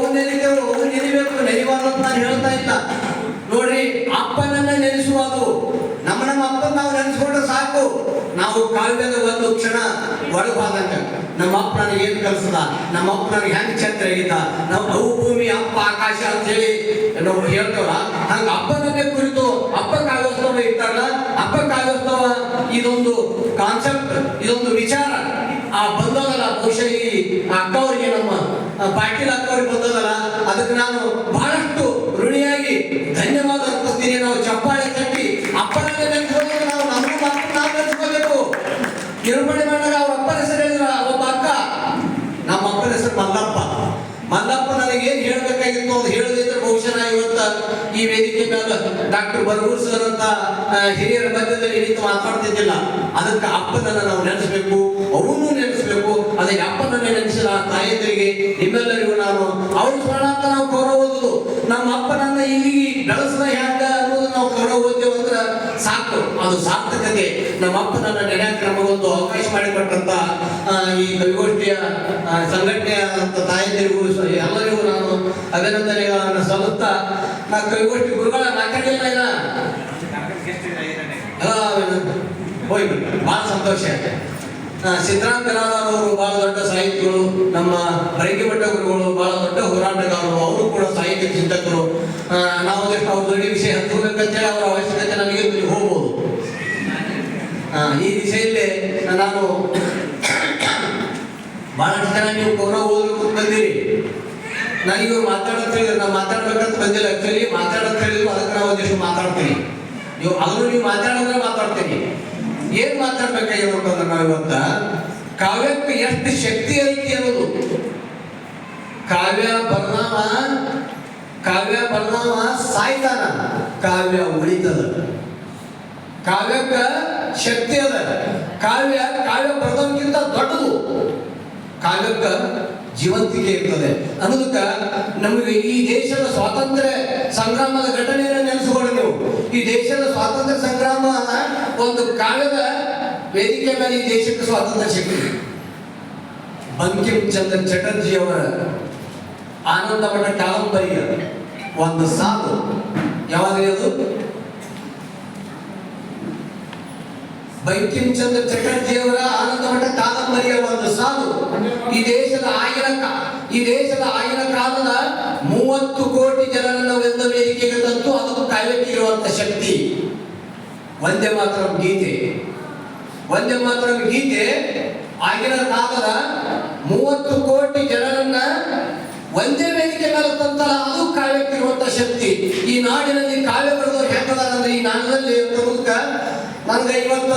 ಅವು ನೆನೆದೇವು ಅವು ನೆನಿಬೇಕು ನೆನೆಬಾರ್ದು ಅಂತ ನಾನು ಹೇಳ್ತಾ ಇಲ್ಲ. ನೋಡ್ರಿ, ಅಪ್ಪನನ್ನ ನೆನೆಸುವುದು ನಮ್ಮ ನಮ್ಮ ಅಪ್ಪನ ನಾವು ನೆನೆಸ್ಕೊಂಡ್ರೆ ಸಾಕು. ನಾವು ಕಾವ್ಯದ ಒಂದು ಕ್ಷಣ ಒಳಗಾದಂಗ. ನಮ್ಮ ಅಪ್ಪ ನನಗೆ ಏನ್ ಕಲ್ಸದ? ನಮ್ಮ ಅಪ್ಪನ ನನಗೆ ಹೆಂಗ್ ಛತ್ರ ಆಗಿದ್ದ ನಾವು ಭೂಮಿ ಅಪ್ಪ ಆಕಾಶ ಅಂತ ಹೇಳಿ ನಾವು ಹೇಳ್ತೇವಲ್ಲ? ಹಂಗ ಅಪ್ಪನನ್ನೇ ಕುರಿತು ಅಪ್ಪ ಕಾಗೋತ್ಸವ ಇರ್ತಾರಲ್ಲ, ಅಪ್ಪ ಕಾಗೋತ್ಸವ ಇದೊಂದು ಕಾನ್ಸೆಪ್ಟ್ ಇದೊಂದು ವಿಚಾರ. ಆ ಬಂದವಲ್ಲ ಬಹುಶಃ ಈ ಅಕ್ಕ ಅವರಿಗೆ ನಮ್ಮ ಪಾಟೀಲ್ ಅಕ್ಕ ಅವ್ರಿಗೆ ಬಂದದಲ್ಲ ಅದಕ್ಕೆ ನಾನು ಬಹಳಷ್ಟು ಋಣಿಯಾಗಿ ಧನ್ಯವಾದ ಅರ್ಪಿಸ್ತೀನಿ ನಾವು ಚಪ್ಪಾಳೆ ತಟ್ಟಿ ಅಪ್ಪನನ್ನೇ ನೆನ್ಸ್ಕೊಂಡು ನಾವು ನಮ್ಮ ಅಪ್ಪ ನಾವು ನೆನ್ಸ್ಕೋಬೇಕು ನಿರೂಪಣೆ ಮಾಡಿದಾಗ ಅವ್ರ ಅಪ್ಪನ ಹೆಸರು ಹೇಳಿದ್ರ ಒಬ್ಬ ಅಕ್ಕ ನಮ್ಮ ಅಪ್ಪನ ಹೆಸರು ಮಲ್ಲಪ್ಪ. ಮಲ್ಲಪ್ಪ ನನಗೆ ಏನ್ ಹೇಳ್ಬೇಕಾಗಿತ್ತು ಅಂತ ಹೇಳದಿದ್ರೆ ಬಹುಶಃ ಇವತ್ತ ಈ ವೇದಿಕೆ ಮೇಲೆ ಡಾಕ್ಟರ್ ಬರೂರ್ ಸರ್ ಅಂತ ಹಿರಿಯರ ಮಧ್ಯದಲ್ಲಿ ನಿಂತು ಮಾತಾಡ್ತಿದ್ದಿಲ್ಲ. ಅದಕ್ಕೆ ಅಪ್ಪನನ್ನ ನಾವು ನೆನೆಸ್ಬೇಕು ಅವನು ನೆನೆಸ್ಬೇಕು. ಅದಕ್ಕೆ ಅಪ್ಪನನ್ನ ನೆನೆಸಿದ ತಾಯಂದಿರಿಗೆ ನಿಮ್ಮೆಲ್ಲರಿಗೂ ನಾನು ಅವ್ರ ಅಂತ ನಾವು ಗೌರವ ನಮ್ಮ ಅಪ್ಪನನ್ನ ಇಲ್ಲಿ ಬೆಳೆಸದ ಹ್ಯಾಂಗ ಅನ್ನೋದು ನಾವು ಗೌರವ ಅಂದ್ರೆ ಸಾಕು. ಅದು ಸಾರ್ಥಕತೆ. ನಮ್ಮ ಅಪ್ಪನನ್ನ ನೆನೆಯಕ್ಕೆ ನಮಗೊಂದು ಅವಕಾಶ ಮಾಡಿಕೊಟ್ಟಂತ ಈ ಕವಿಗೋಷ್ಠಿಯ ಸಂಘಟನೆ ಸಂಘಟನೆಯ ತಾಯಂದಿರಿಗೂ ಎಲ್ಲರಿಗೂ ನಾನು ಅಭಿನಂದನೆಗಳನ್ನು ಸಲ್ಲುತ್ತಾ ನಾ ಕವಿಗೋಷ್ಠಿ ಗುರುಗಳ ಮಾತಾಡಿಲ್ಲ ಇಲ್ಲ ಹೋಯ್ ಬಹಳ ಸಂತೋಷ. ಆ, ಸಿದ್ದರಾಮ ಅವರು ಬಹಳ ದೊಡ್ಡ ಸಾಹಿತಿಗಳು ನಮ್ಮ ಬೈಕಿಮಠ ಗುರುಗಳು ಬಹಳ ದೊಡ್ಡ ಹೋರಾಟಗಾರರು ಅವರು ಕೂಡ ಸಾಹಿತ್ಯ ಚಿಂತಕರು. ನಾವು ಅವ್ರ ದೊಡ್ಡ ವಿಷಯ ಹಂಚ್ಕೋಬೇಕಂತೇಳಿ ಅವರ ಅವಶ್ಯಕತೆ ನನಗೆ ಹೋಗ್ಬೋದು. ಈ ದಿಶೆಯಲ್ಲಿ ನಾನು ಬಹಳಷ್ಟು ಜನ ನೀವು ಕೊರೋನಾ ಓದಬೇಕು ಬಂದಿರಿ. ನನಗೆ ಇವ್ರು ಮಾತಾಡತ್ ಹೇಳಿದ್ರೆ ನಾನು ಮಾತಾಡ್ಬೇಕಂತ ಬಂದಿಲ್ಲ. ಆಕ್ಚುಲಿ ಮಾತಾಡೋದು ಹೇಳಿದ್ರು ಅದಕ್ಕೆ ನಾವು ಒಂದಿಷ್ಟು ಮಾತಾಡ್ತೀನಿ. ನೀವು ಅದನ್ನು ನೀವು ಮಾತಾಡಿದ್ರೆ ಮಾತಾಡ್ತೀನಿ. ಏನ್ ಮಾತಾಡ್ಬೇಕಾಗಿರ್ಬೇಕಂದ್ರೆ ನಾವು ಇವತ್ತ? ಕಾವ್ಯಕ್ಕೆ ಎಷ್ಟು ಶಕ್ತಿ ಐತಿ ಅನ್ನೋದು. ಕಾವ್ಯ ಪರಿಣಾಮ ಕಾವ್ಯ ಪರಿಣಾಮ ಸಾಯ್ತಾನ. ಕಾವ್ಯ ಉಳಿತದ. ಕಾವ್ಯಕ್ಕ ಶಕ್ತಿ ಅದ. ಕಾವ್ಯ ಕಾವ್ಯ ಬರೆದೋಕ್ಕಿಂತ ದೊಡ್ಡದು ಜೀವಂತಿಕೆ ಇರ್ತದೆ. ಅನ್ನೋದಕ್ಕ ನಮಗೆ ಈ ದೇಶದ ಸ್ವಾತಂತ್ರ್ಯ ಸಂಗ್ರಾಮದ ಘಟನೆಯನ್ನು ನೆನೆಸಿಕೊಳ್ಳಿ ನೀವು. ಈ ದೇಶದ ಸ್ವಾತಂತ್ರ್ಯ ಸಂಗ್ರಾಮ ಒಂದು ಕಾವ್ಯದ ವೇದಿಕೆ ಮೇಲೆ ಈ ದೇಶಕ್ಕೆ ಸ್ವಾತಂತ್ರ್ಯ ಸಿಕ್ಕಿದೆ. ಬಂಕಿಂ ಚಂದ್ರ ಚಟರ್ಜಿ ಅವರ ಆನಂದ ಮಠ ಕಾದಂಬರಿಯ ಒಂದು ಸಾಲು. ಯಾವಾಗ ಬಂಕಿಂ ಚಂದ್ರ ಚಟರ್ಜಿ ಅವರ ಆನಂದ ಮಠ ಕಾದಂಬರಿಯ ಒಂದು ಸಾಲು ಈ ದೇಶದ ಆಗಿನ ಈ ದೇಶದ ಆಗಿನ ಕಾಲದ ಮೂವತ್ತು ಕೋಟಿ ಜನರನ್ನು ಒಂದು ವೇದಿಕೆಗೆ ತಂತು ಅದಕ್ಕೂ ಕಾಯಕ್ಕಿರುವಂತ ಶಕ್ತಿ. ಒಂದೇ ಮಾತ್ರ ಗೀತೆ. ಒಂದೇ ಮಾತ್ರ ಗೀತೆ ಆಗಿನ ಕಾಲದ ಮೂವತ್ತು ಕೋಟಿ ಜನರನ್ನ ಒಂದೇ ವೇದಿಕೆ ಮೇಲೆ ತಂತಲ್ಲ ಅದು ಕಾವ್ಯಕ್ಕೆ ಇರುವಂತ ಶಕ್ತಿ ಈ ನಾಡಿನಲ್ಲಿ ಕಾವ್ಯ ಬರೆದವ್ರು ಹೆಂಗದಾರಂದ್ರೆ ಈ ನಾಡಿನಲ್ಲಿ ಮೂಲಕ ನನ್ಗೆ ಇವತ್ತ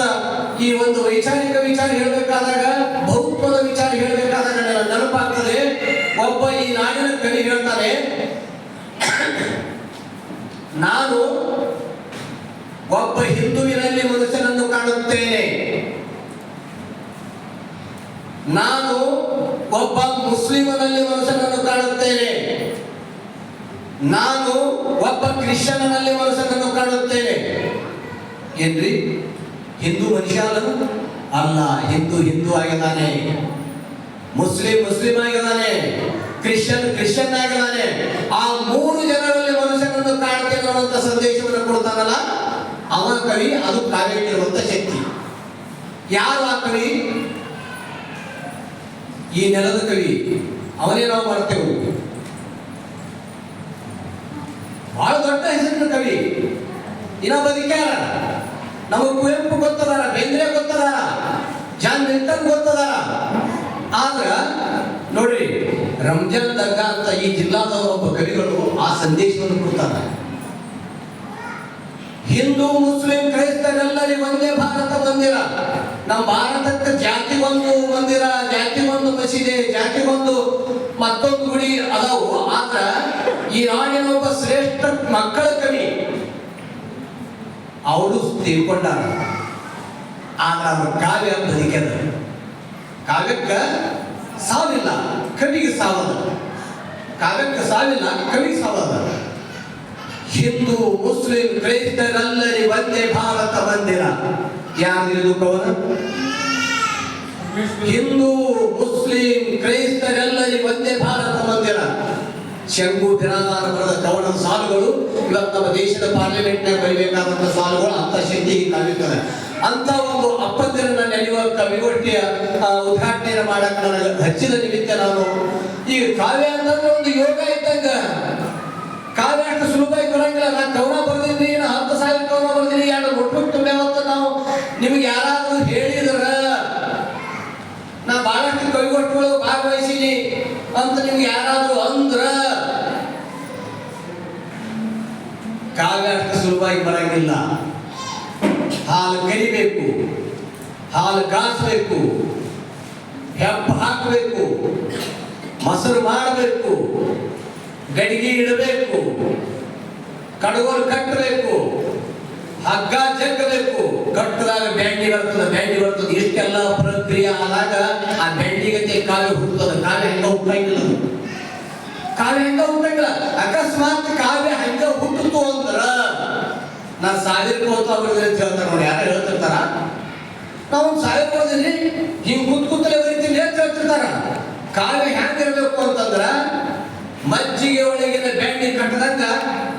ಈ ಒಂದು ವೈಚಾರಿಕ ವಿಚಾರ ಹೇಳಬೇಕಾದಾಗ, ಬಹುತ್ವದ ವಿಚಾರ ಹೇಳಬೇಕಾದಾಗ ನೆನಪಾಗ್ತದೆ. ಒಬ್ಬ ಈ ನಾಡಿನ ಕವಿ ಹೇಳ್ತಾನೆ, ನಾನು ಒಬ್ಬ ಹಿಂದುವಿನಲ್ಲಿ ಮನುಷ್ಯನನ್ನು ಕಾಣುತ್ತೇನೆ. ನಾನು ಒಬ್ಬ ಮುಸ್ಲಿಮನಲ್ಲಿ ಮನುಷ್ಯನನ್ನು ಕಾಣುತ್ತೇನೆ. ನಾನು ಒಬ್ಬ ಕ್ರಿಶ್ಚಿಯನ್ನಲ್ಲಿ ಮನುಷ್ಯನನ್ನು ಕಾಣುತ್ತೇನೆ. ಏನ್ರಿ? ಹಿಂದೂ ಅಲ್ಲನು? ಅಲ್ಲ, ಹಿಂದೂ ಹಿಂದೂ ಆಗಿದ್ದಾನೆ. ಮುಸ್ಲಿಂ ಮುಸ್ಲಿಂ ಆಗಿದ್ದಾನೆ. ಕ್ರಿಶ್ಚಿಯನ್ ಕ್ರಿಶ್ಚಿಯನ್ ಆಗಿದ್ದಾನೆ. ಆ ಮೂರು ಜನರಲ್ಲಿ ಮನುಷ್ಯನನ್ನು ಕಾಣ್ತೇನೆ ಅನ್ನುವಂಥ ಸಂದೇಶವನ್ನು ಕೊಡ್ತಾನಲ್ಲ? ಅವ ಕವಿ, ಅದು ಕಾವ್ಯಕ್ಕಿರುವಂತ ಶಕ್ತಿ. ಯಾರು ಆ ಕವಿ? ಈ ನೆಲದ ಕವಿ. ಅವನೇ ನಾವು ಮಾಡ್ತೇವೆ. ಬಹಳ ದೊಡ್ಡ ಹೆಸರಿನ ಕವಿ. ಇನ್ನ ಬದುಕ್ಯಾರ? ನಮಗೆ ಕುವೆಂಪು ಗೊತ್ತದ, ಬೇಂದ್ರೆ ಗೊತ್ತದ, ಜಾನ್ ಮಿಲ್ಟನ್ ಗೊತ್ತದ. ಆದ್ರ, ನೋಡ್ರಿ, ರಂಜಾನ್ ದರ್ಗಾ ಅಂತ ಈ ಜಿಲ್ಲಾದವರ ಒಬ್ಬ ಕವಿಗಳು ಆ ಸಂದೇಶವನ್ನು ಕೊಡ್ತಾರೆ. ಹಿಂದೂ, ಮುಸ್ಲಿಂ, ಕ್ರೈಸ್ತರೆಲ್ಲರಿ ಒಂದೇ ಭಾರತ ಬಂದಿರ ನಮ್ಮ ಭಾರತಕ್ಕೆ ಜಾತಿ ಒಂದು ಮಂದಿರ ಒಂದು ಮಸೀದಿ, ಜಾತಿ ಒಂದು ಮತ್ತೊಂದು ಗುಡಿ ಅದಾವು. ಆದ್ರ, ಈ ನಾಡಿನ ಒಬ್ಬ ಶ್ರೇಷ್ಠ ಮಕ್ಕಳ ಅವರು ತೀರ್ಕೊಂಡಾರ ಆದ್ರೆ ಅವ್ರ ಕಾವ್ಯ ಬದುಕದ. ಕಾವ್ಯಕ್ಕ ಸಾವಿಲ್ಲ, ಕವಿಗೆ ಸಾವದ. ಕಾವ್ಯಕ್ಕೆ ಸಾವಿಲ್ಲ, ಕವಿಗೆ ಸಾವದ. ಹಿಂದೂ, ಮುಸ್ಲಿಂ ಕ್ರೈಸ್ತರೆಲ್ಲರಿ ಒಂದೇ ಭಾರತ ಮಂದಿರ. ಯಾರಿದು ಕವನ ಹಿಂದೂ, ಮುಸ್ಲಿಂ ಕ್ರೈಸ್ತರೆಲ್ಲರಿ ಒಂದೇ ಭಾರತ ಮಂದಿರ. ತಿರಾಧಾರ ಬರೆದ ಕವಣ ಸಾಲುಗಳು ಇವತ್ತು ನಮ್ಮ ದೇಶದ ಪಾರ್ಲಿಮೆಂಟ್ನಾಗ ಬರೀಬೇಕಾದಂಥ ಸಾಲುಗಳು ಅಂತ ಶಕ್ತಿ ಕಾವಿರ್ತದೆ ಅಂತ ಒಂದು ಅಪ್ಪಂದಿರನ್ನ ನೆನೆಯುವ ಕವಿಗೊಟ್ಟಿಯ ಆ, ಉದ್ಘಾಟನೆಯನ್ನು ಮಾಡಕ್ಕೆ ನನಗೆ ಹಚ್ಚಿದ ನಿಮಿತ್ತ ನಾನು ಈ ಕಾವ್ಯ ಅಂತಂದ್ರೆ ಒಂದು ಯೋಗ ಇದ್ದಂಗ. ಕಾವ್ಯ ಅಷ್ಟು ಸುಲಭವಾಗಿ ಬರಂಗಿಲ್ಲ. ನಾನು ಕವನ ಬರ್ದಿದ್ದೀನಿ ನಾ ಹತ್ತು ಸಾವಿರ ಕವನ ಬರ್ದಿದ್ದೀನಿ ಎರಡು ಒಟ್ಟು ಅಂತ ನಾವು ನಿಮ್ಗೆ ಯಾರಾದ್ರೂ ಹೇಳಿದ್ರ. ನಾ ಬಹಳಷ್ಟು ಕವಿಗೊಟ್ಟುಗಳು ಭಾಗವಹಿಸೀನಿ ಅಂತ ನಿಮ್ಗೆ ಯಾರಾದ್ರೂ ಅಂದ್ರ. ಕಾವ್ಯ ಅಷ್ಟು ಸುಲಭವಾಗಿ ಬರಂಗಿಲ್ಲ. ಹಾಲು ಕರಿಬೇಕು, ಹಾಲು ಕಾಸಬೇಕು ಹೆಪ್ಪ ಹಾಕಬೇಕು, ಮೊಸರು ಮಾಡಬೇಕು, ಗಡಿಗೆ ಇಡಬೇಕು, ಕಡಗೋಲು ಕಟ್ಟಬೇಕು ಹಗ್ಗ ಜಗ್ಗಬೇಕು, ಕಟ್ಟದಾಗ ಬ್ಯಾಂಡಿ ಬರ್ತದೆ ಬ್ಯಾಂಡಿ ಬರ್ತದೆ. ಇಷ್ಟೆಲ್ಲ ಪ್ರಕ್ರಿಯೆ ಆದಾಗ ಆ ಬ್ಯಾಂಡಿಗತೆ ಕಾವ್ಯ ಹುಟ್ಟುತ್ತದೆ. ಕಾವ್ಯ ಹೆಂಗ ಹುಟ್ಟಂಗಿಲ್ಲ. ಕಾವ್ಯ ಹೆಂಗ ಹುಟ್ಟಂಗಿಲ್ಲ? ಅಕಸ್ಮಾತ್ ಕಾವ್ಯ ಹೆಂಗ ಹುಟ್ಟಿತು ಅಂದ್ರ? ನಾ ಸಾವಿರ ಕೋತ ಅವ್ರಿಗೆ ಅಂತ ಹೇಳ್ತಾರ ನೋಡಿ, ಯಾರು ಹೇಳ್ತಿರ್ತಾರ? ನಾವು ಸಾವಿರ ಕೊಡ್ತೀನಿ ಹಿಂಗ್ ಕೂತ್ ಕೂತಲೇ ಬರೀತೀನಿ ಅಂತ ಹೇಳ್ತಿರ್ತಾರ. ಕಾವ್ಯ ಹೆಂಗಿರ್ಬೇಕು ಅಂತಂದ್ರ, ಮಜ್ಜಿಗೆ ಒಳಗಿನ ಬ್ಯಾಂಡಿ ಕಟ್ಟದಂಗ,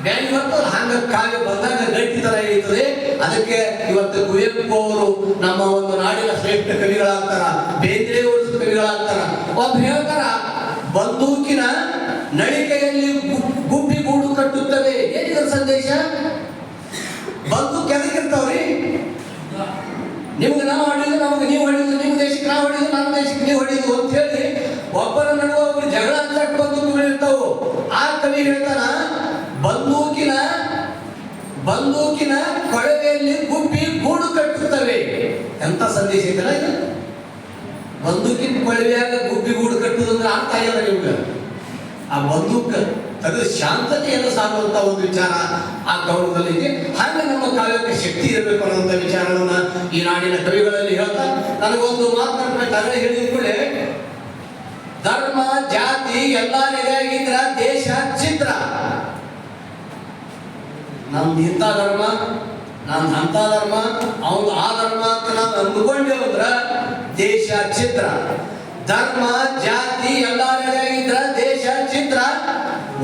ಬ್ಯಾಂಡಿ ಮತ್ತು ಹಂಗ ಕಾವ್ಯ ಬಂದಾಗ ಗಟ್ಟಿ ತರ ಇರ್ತದೆ. ಅದಕ್ಕೆ ಇವತ್ತು ಕುವೆಂಪು ಅವರು ನಮ್ಮ ಒಂದು ನಾಡಿನ ಶ್ರೇಷ್ಠ ಕವಿಗಳಾಗ್ತಾರ, ಬೇಂದ್ರೆ ಉಳಿಸಿದ ಕವಿಗಳಾಗ್ತಾರ. ಒಬ್ಬ ಹೇಳ್ತಾರ, ಬಂದೂಕಿನ ನಳಿಕೆಯಲ್ಲಿ ಗು- ಗುಬ್ಬಿ ಗೂಡು ಕಟ್ಟುತ್ತವೆ ಏನಿದೆ ಸಂದೇಶ ಬಂದೂಕ್ ಎದಕ್ಕಿರ್ತಾವ್ರಿ ನಿಮ್ಗೆ ನಾವು ಹೊಡಿದು ನಮ್ಗೆ ನೀವು ಹೊಡಿದು ನಿಮ್ಮ ದೇಶಕ್ಕೆ ನಾವು ಹೊಡಿದು ನಮ್ಮ ದೇಶಕ್ಕೆ ನೀವು ಹೊಡಿದು ಅಂತ ಹೇಳಿ ಒಬ್ಬರ ನಡುವೆ ಒಬ್ರು ಜಗಳ ಹಂಚಕ್ ಬಂದೂಕುಗಳು ಇರ್ತಾವು ಆ ಕವಿ ಹೇಳ್ತಾನ, ಬಂದೂಕಿನ ಬಂದೂಕಿನ ಕೊಳವೆಯಲ್ಲಿ ಗುಬ್ಬಿ ಗೂಡು ಕಟ್ಟುತ್ತವೆ. ಎಂತ ಸಂದೇಶ ಇದು? ಬಂದೂಕಿನ ಕೊಳವೆಯಾಗ ಗುಬ್ಬಿ ಗೂಡು ಕಟ್ಟುದಂದ್ರೆ ಅರ್ಥ ಆಗ್ಯದ ನಿಮ್ಗೆ? ಆ ಬಂದೂಕ, ಅದು ಶಾಂತತೆಯನ್ನು ಸಾರುವಂತ ಒಂದು ವಿಚಾರ ಆ ಗೌರವದಲ್ಲಿ ಇದೆ. ಹಾಗೆ ನಮ್ಮ ಕಾವ್ಯಕ್ಕೆ ಶಕ್ತಿ ಇರಬೇಕು ಅನ್ನುವಂಥ ವಿಚಾರವನ್ನ ಈ ನಾಡಿನ ಕವಿಗಳಲ್ಲಿ ಹೇಳ್ತಾ, ನನಗೊಂದು ಮಾತನಾಡ್ಬೇಕಾದ್ರೆ ಹೇಳಿದ ಕೂಡ ಧರ್ಮ, ಜಾತಿ, ಎಲ್ಲ ನೆಲೆಯಾಗಿದ್ರ ದೇಶ ಚಿತ್ರ ನಮ್ದು ಇಂಥ ಧರ್ಮ, ನಮ್ದು ಅಂಥ ಧರ್ಮ ಅವ್ನು ಆ ಧರ್ಮ ಅಂತ ನಾವು ಅಂದ್ಕೊಂಡೇವು ಅಂದ್ರ ದೇಶ ಚಿತ್ರ. ಧರ್ಮ, ಜಾತಿ ಎಲ್ಲ ಇದ್ರ ದೇಶ ಚಿತ್ರ.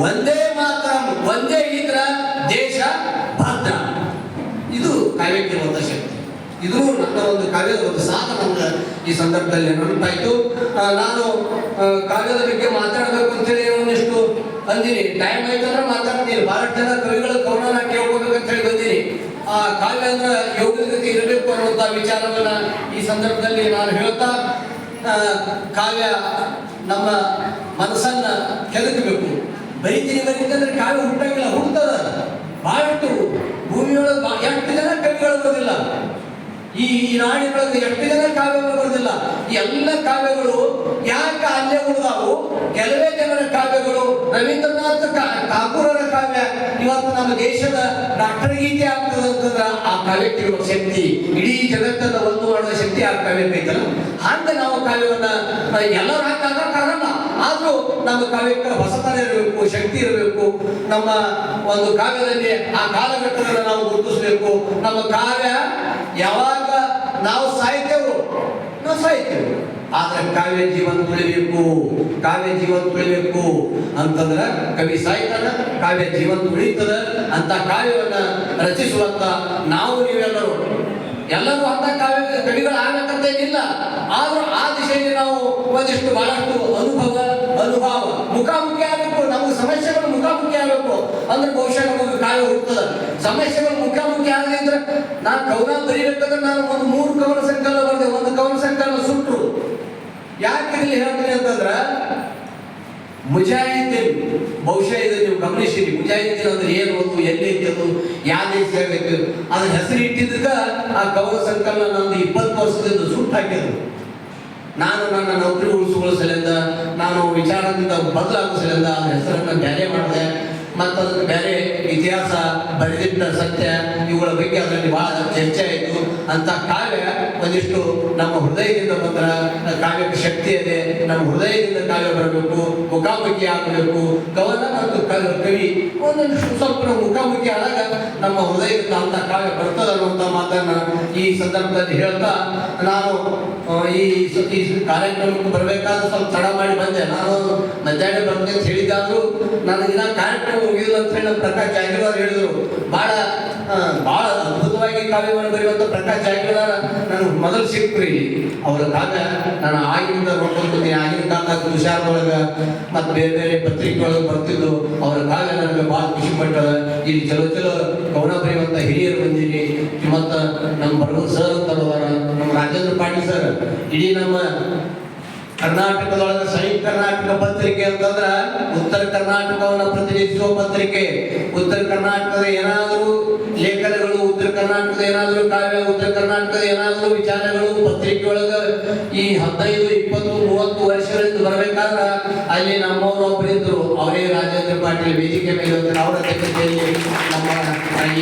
ಒಂದೇ ಮಾತ್ರ, ಒಂದೇ ಇದ್ರ ದೇಶ ಭದ್ರ. ಇದು ಕಾವ್ಯಕ್ಕಿರುವಂತ ಶಕ್ತಿ. ಇದು ನನ್ನ ಒಂದು ಕಾವ್ಯದ ಒಂದು ನಮ್ಗೆ ಈ ಸಂದರ್ಭದಲ್ಲಿ ನೆನಪಾಯ್ತು. ನಾನು ಕಾವ್ಯದ ಬಗ್ಗೆ ಮಾತಾಡಬೇಕು ಅಂತೇಳಿ ಒಂದಿಷ್ಟು ಅಂದಿನಿ ಟೈಮ್ ಆಯ್ತಂದ್ರೆ ಮಾತಾಡ್ತೀನಿ. ಬಹಳಷ್ಟು ಜನ ಕವಿಗಳ ಕವನ ಕೇಳ್ಕೋಬೇಕು ಅಂತ ಹೇಳಿ ಬಂದಿರಿ. ಆ ಕಾವ್ಯ ಅಂದ್ರೆ ಯೋಗದ ಗತಿ ಇರಬೇಕು ಅನ್ನುವಂಥ ವಿಚಾರವನ್ನ ಈ ಸಂದರ್ಭದಲ್ಲಿ ನಾನು ಹೇಳ್ತಾ ಕಾವ್ಯ ನಮ್ಮ ಮನಸ್ಸನ್ನ ಕೆದಕಬೇಕು. ಬರೀತೀನಿ ಬರೀತಂದ್ರೆ ಕಾವ್ಯ ಹುಟ್ಟಂಗಿಲ್ಲ ಹುಟ್ಟದ ಬಹಳಷ್ಟು ಭೂಮಿಯೊಳಗೆ ಎಷ್ಟು ಜನ ಕವಿಗಳು ಬರೋದಿಲ್ಲ ಈ ನಾಡಿನೊಳಗೆ ಎಷ್ಟು ಜನ ಕಾವ್ಯಗಳು ಬರೋದಿಲ್ಲ? ಎಲ್ಲ ಕಾವ್ಯಗಳು ಯಾಕೆ ಅಲ್ಲೇ ಉಳಿದಾವು? ಕೆಲವೇ ಜನರ ಕಾವ್ಯಗಳು ರವೀಂದ್ರನಾಥ್ ಠಾಕೂರರ ಕಾವ್ಯ. ಇವತ್ತು ನಮ್ಮ ದೇಶದ ರಾಷ್ಟ್ರಗೀತೆ ಗೀತೆ ಆಗ್ತದಂತಂದ್ರ ಆ ಕಾವ್ಯಕ್ಕಿರುವ ಶಕ್ತಿ, ಇಡೀ ಜಗತ್ತನ್ನ ಒಂದು ಮಾಡುವ ಶಕ್ತಿ ಆ ಕಾವ್ಯಕ್ಕೆ ಐತಲ್ಲ? ಹಂಗ ನಾವು ಕಾವ್ಯವನ್ನ ಎಲ್ಲರೂ ಕಾರಣ ಆದ್ರೂ ನಮ್ಮ ಕಾವ್ಯಕ್ಕೆ ಹೊಸತನ ಇರಬೇಕು, ಶಕ್ತಿ ಇರಬೇಕು. ನಮ್ಮ ಒಂದು ಕಾವ್ಯದಲ್ಲಿ ಆ ಕಾಲಘಟ್ಟಗಳನ್ನ ನಾವು ಗುರುತಿಸಬೇಕು. ನಮ್ಮ ಕಾವ್ಯ ಯಾವಾಗ ನಾವು ಸಾಯ್ತೇವೋ? ನಾವು ಸಾಯ್ತೇವೆ. ಆದ್ರೆ ಕಾವ್ಯ ಜೀವನ ತುಳಿಬೇಕು, ಕಾವ್ಯ ಜೀವನ ತುಳಿಬೇಕು ಅಂತಂದ್ರ ಕವಿ ಸಾಯ್ತದ ಕಾವ್ಯ ಜೀವನ ಉಳಿತದ ಅಂತ ಕಾವ್ಯವನ್ನ ರಚಿಸುವಂತ ನಾವು ನೀವೆಲ್ಲರೂ. ಎಲ್ಲರೂ ಅಂತ ಕಾವ್ಯ, ಕವಿಗಳು ಆಗ್ಬೇಕಂತ ಏನಿಲ್ಲ. ಆದ್ರೂ ಆ ದಿಶೆಯಲ್ಲಿ ನಾವು ಒಂದಿಷ್ಟು ಬಹಳಷ್ಟು ಅನುಭವ ಅನುಭವ, ಮುಖಾಮುಖಿ ಆಗಬೇಕು. ನಮ್ಗೆ ಸಮಸ್ಯೆಗಳು ಮುಖಾಮುಖಿ ಆಗಬೇಕು. ಅಂದ್ರೆ ಬಹುಶಃ ನಮಗೆ ಕಾವ್ಯ ಹುಡ್ತದ ಸಮಸ್ಯೆಗಳು ಮುಖಾಮುಖಿ ಆಗಲಿ ಅಂದ್ರೆ ನಾನು ಕವನ ಬರೀಬೇಕಂದ್ರೆ ನಾನು ಒಂದು ಮೂರು ಕವನ ಸಂಕಲನ ಬರೆದೆ. ಒಂದು ಕವನ ಸಂಕಲನ ಸುಟ್ಟು ಯಾಕೆ ಇಲ್ಲಿ ಹೇಳ್ತೀನಿ ಅಂತಂದ್ರ, ಮುಜಾಹಿದ್ದೀನ್, ಬಹುಶಃ ಇದು ನೀವು ಗಮನಿಸಿರಿ. ಮುಜಾಹಿದ್ದೀನ್ ಅಂದ್ರೆ ಏನು ಒಂದು ಎಲ್ಲಿ ಅದು ಯಾವ ದೇಶ ಹೇಳ್ಬೇಕು ಅದ್ರ ಹೆಸರು ಇಟ್ಟಿದ್ದಕ್ಕ ಆ ಕವನ ಸಂಕಲನ ನಂದು ಇಪ್ಪತ್ತು ವರ್ಷದಿಂದ ಸುಟ್ಟು ಹಾಕಿದ್ರು ನಾನು ನನ್ನ ನೌಕರಿ ಉಳಿಸುಗಳ ಸಲಿಂದ ನಾನು ವಿಚಾರದಿಂದ ಬದಲಾಗೋ ಸಲಿಂದ ಆ ಹೆಸರನ್ನ ಬೇರೆ ಮಾಡಿದೆ. ಮತ್ತು ಬೇರೆ ಇತಿಹಾಸ ಬರೆದಿಟ್ಟ ಸತ್ಯ, ಇವುಗಳ ಬಗ್ಗೆ ಅದರಲ್ಲಿ ಬಹಳ ಚರ್ಚೆ ಆಯಿತು. ಅಂತ ಕಾವ್ಯ ಒಂದಿಷ್ಟು ನಮ್ಮ ಹೃದಯದಿಂದ ಬಂದ್ರ ಕಾವ್ಯಕ್ಕೆ ಶಕ್ತಿ ಇದೆ. ನಮ್ಮ ಹೃದಯದಿಂದ ಕಾವ್ಯ ಬರಬೇಕು, ಮುಖಾಮುಖಿ ಆಗಬೇಕು. ಕವನ ಮತ್ತು ಕವಿ ಒಂದೊಂದು ಸ್ವಲ್ಪ ಮುಖಾಮುಖಿ ಆದಾಗ ನಮ್ಮ ಹೃದಯದಿಂದ ಅಂತ ಕಾವ್ಯ ಬರ್ತದೆ ಅನ್ನುವಂಥ ಮಾತನ್ನ ಈ ಸಂದರ್ಭದಲ್ಲಿ ಹೇಳ್ತಾ ನಾನು ಈ ಕಾರ್ಯಕ್ರಮಕ್ಕೆ ಬರಬೇಕಾದ್ರೆ ಸ್ವಲ್ಪ ತಡ ಮಾಡಿ ಬಂದೆ. ನಾನು ಮಧ್ಯಾಹ್ನ ಬರ್ತೇನೆ ನಾನು ನನಗೆ ಇನ್ನ ಕಾರ್ಯಕ್ರಮ ಮುಗಿದಿಲ್ಲ ಅಂತ ಹೇಳಿ ಪ್ರಕಾಶ್ ಜಾಗೀರ್ದಾರ್ ಹೇಳಿದ್ರು. ಬಹಳ ಬಹಳ ಅದ್ಭುತವಾಗಿ ಕಾವ್ಯವನ್ನು ಬರೆಯುವಂತ ಪ್ರಕಾಶ್ ಜಾಗೀರ್ದಾರ್ ನನಗೆ ಮೊದಲು ಸಿಕ್ಕ್ರಿ. ಅವರ ಕಾವ್ಯ ನಾನು ಆಗಿನಿಂದ ನೋಡ್ಕೊಂಡಿದ್ದೀನಿ ಆಗಿನ ಕಾಲದಾಗ ಒಳಗ ಮತ್ತು ಬೇರೆ ಬೇರೆ ಪತ್ರಿಕೆಯೊಳಗೆ ಬರ್ತಿದ್ದು. ಅವರ ಕಾವ್ಯ ನನಗೆ ಬಹಳ ಖುಷಿ ಪಟ್ಟದ. ಇಲ್ಲಿ ಚಲೋ ಚಲೋ ಕವನ ಬರೆಯುವಂತ ಹಿರಿಯರು ಬಂದಿರಿ. ಮತ್ತ ನಮ್ಮ ಬಡವರು ಸರ್ ಅಂತ ನಮ್ಮ ರಾಜೇಂದ್ರ ಪಾಟೀಲ್ ಸರ್. ಇಡೀ ನಮ್ಮ ಕರ್ನಾಟಕದೊಳಗೆ ಸಂಯುಕ್ತ ಕರ್ನಾಟಕ ಪತ್ರಿಕೆ ಅಂತಂದ್ರ ಉತ್ತರ ಕರ್ನಾಟಕವನ್ನು ಪ್ರತಿನಿಧಿಸುವ ಪತ್ರಿಕೆ. ಉತ್ತರ ಕರ್ನಾಟಕದ ಏನಾದರೂ ಲೇಖನಗಳು, ಉತ್ತರ ಕರ್ನಾಟಕದ ಏನಾದರೂ ಕಾವ್ಯ, ಉತ್ತರ ಕರ್ನಾಟಕದ ಏನಾದರೂ ವಿಚಾರಗಳು ಪತ್ರಿಕೆ ಒಳಗ ಈ ಹದಿನೈದು, ಇಪ್ಪತ್ತು, ಮೂವತ್ತು ವರ್ಷಗಳಿಂದ ಬರಬೇಕಾದ್ರ ಅಲ್ಲಿ ನಮ್ಮವರು ಒಬ್ಬರಿದ್ರು ಅವರೇ ರಾಜೇಂದ್ರ ಪಾಟೀಲ್ ವೇದಿಕೆ ಮೇಲೆ ಅವರ ಅಧ್ಯಕ್ಷತೆಯಲ್ಲಿ ನಮ್ಮ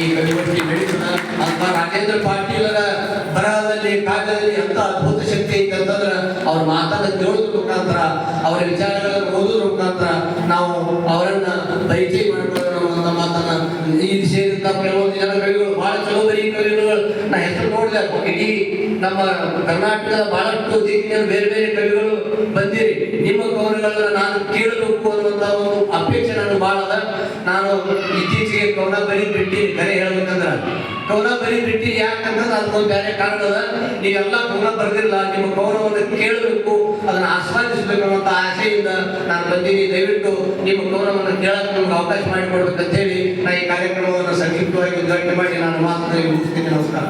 ಈ ಕವಿಗೋಷ್ಠಿ ಅಂತ ರಾಜೇಂದ್ರ ಪಾಟೀಲರ ಬರಹದಲ್ಲಿ, ಕಾವ್ಯದಲ್ಲಿ ಅಂತ ಅದ್ಭುತ ಶಕ್ತಿ ಐತೆ ಅಂತಂದ್ರ ಅವ್ರ ಮಾತನ್ನ ಕೇಳೋದ್ರ ಮುಖಾಂತರ, ಅವರ ವಿಚಾರಗಳನ್ನು ಓದೋದ್ರ ಮುಖಾಂತರ ನಾವು ಅವರನ್ನ ಪರಿಚಯ ಮಾಡಿಕೊಳ್ಳೋಣ ಮಾತನ್ನ ಈ ಸೇರಿದಂತ ಕೆಲವೊಂದು ಜನ ಕವಿಗಳು, ಬಹಳ ಚಲೋ ಬರೀ ಕವಿಗಳು. ನಾ ಹೆಸರು ನೋಡಿದೆ. ಇಡೀ ನಮ್ಮ ಕರ್ನಾಟಕದ ಬಹಳಷ್ಟು ದಿಕ್ಕಿನ ಬೇರೆ ಬೇರೆ ಕವಿಗಳು ಬಂದಿರಿ. ನಿಮ್ಮ ಕವನಗಳನ್ನ ನಾನು ಕೇಳಬೇಕು ಅನ್ನುವಂತ ಒಂದು ಅಪೇಕ್ಷೆ ನನಗೆ ಬಹಳ ಅದ. ನಾನು ಇತ್ತೀಚೆಗೆ ಕವನ ಬರೀ ಬಿಟ್ಟಿ ಕರೆ ಹೇಳ್ಬೇಕಂದ್ರ. ಕವನ ಬರೀ ಬಿಟ್ಟು ಯಾಕಂದ್ರೆ ಅದಕ್ಕೊಂದು ಬೇರೆ ಕಾರಣ ನೀವೆಲ್ಲ ಕವನ ಬರೆದಿಲ್ಲ ನಿಮ್ಮ ಕವನವನ್ನು ಕೇಳಬೇಕು, ಅದನ್ನ ಆಸ್ವಾದಿಸಬೇಕು ಅನ್ನೋ ಆಸೆಯಿಂದ ನಾನು ಬಂದೀನಿ. ದಯವಿಟ್ಟು ನಿಮ್ಮ ಕವನವನ್ನು ಕೇಳಕ್ಕೆ ನಮ್ಗೆ ಅವಕಾಶ ಮಾಡಿಕೊಡ್ಬೇಕಂತ ಹೇಳಿ ನಾ ಈ ಕಾರ್ಯಕ್ರಮವನ್ನು ಸಂಕ್ಷಿಪ್ತವಾಗಿ ಉದ್ಘಾಟನೆ ಮಾಡಿ. ನಾನು ಮಾತನಾಡಿ ಮುಗಿಸ್ತೀನಿ. ನಮಸ್ಕಾರ.